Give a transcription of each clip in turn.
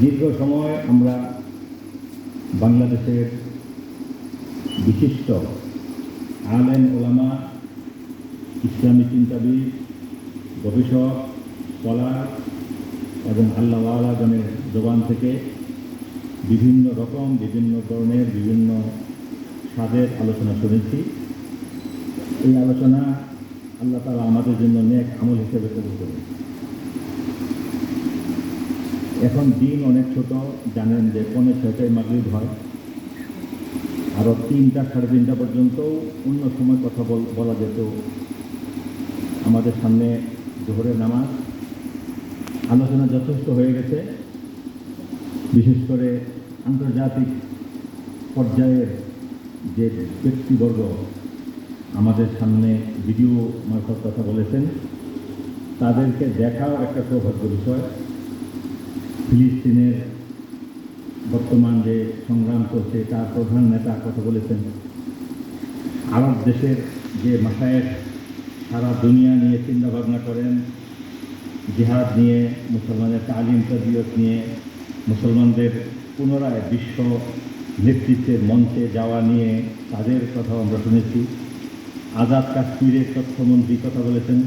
দীর্ঘ সময় আমরা বাংলাদেশের বিশিষ্ট আলেম ওলামা, ইসলামী চিন্তাবিদ, গবেষক, স্কলার এবং আল্লাহ আলাগণের জবান থেকে বিভিন্ন রকম, বিভিন্ন ধরনের, বিভিন্ন স্বাদের আলোচনা শুনেছি। এই আলোচনা আল্লাহ তালা আমাদের জন্য নেক আমল হিসেবে কবুল করুন। এখন দিন অনেক ছোট, জানেন যে পনেরো ছয়টায় মাগরিব হয়। আরও তিনটা, সাড়ে তিনটা পর্যন্ত অন্য সময় কথা বল- বলা যেত। আমাদের সামনে জোহরের নামাজ আলোচনা যথেষ্ট হয়ে গেছে। বিশেষ করে আন্তর্জাতিক পর্যায়ের যে ব্যক্তিবর্গ আমাদের সামনে ভিডিও মারফত কথা বলেছেন, তাদেরকে দেখাও একটা সৌভাগ্য বিষয়। ফিলিস্তিনের বর্তমান যে সংগ্রাম চলছে, তার প্রধান নেতা কথা বলেছেন। আরব দেশের যে মাসায়ের সারা দুনিয়া নিয়ে চিন্তাভাবনা করেন, জিহাদ নিয়ে মুসলমানের তালিম তরবিয়ত নিয়ে, মুসলমানদের পুনরায় বিশ্ব নেতৃত্বের মঞ্চে যাওয়া নিয়ে তাদের কথা আমরা শুনেছি। আজাদ কাশ্মীরের তথ্যমন্ত্রী কথা বলেছেন।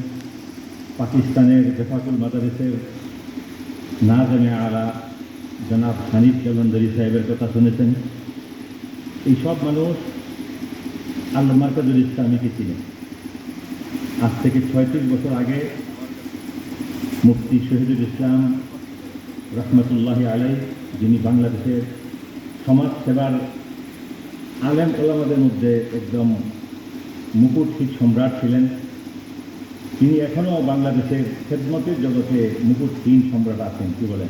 পাকিস্তানের জেফাকুল মাদারিসের না জানে আলা জনাব হানিফ জলন্দরি সাহেবের কথা শুনেছেন। এই সব মানুষ আল্লাহ মার্কাজুল ইসলামীকে চিনে আজ থেকে ছয়ত্রিশ বছর আগে মুফতি শহীদুল ইসলাম রহমতুল্লাহ আলাই যিনি বাংলাদেশের সমাজ সেবার আলেম ওলামাদের মধ্যে একদম মুকুটহীন সম্রাট ছিলেন তিনি এখনও বাংলাদেশের খেদমতের জগতে মুকুট তিন সম্রাট আছেন কি বলেন?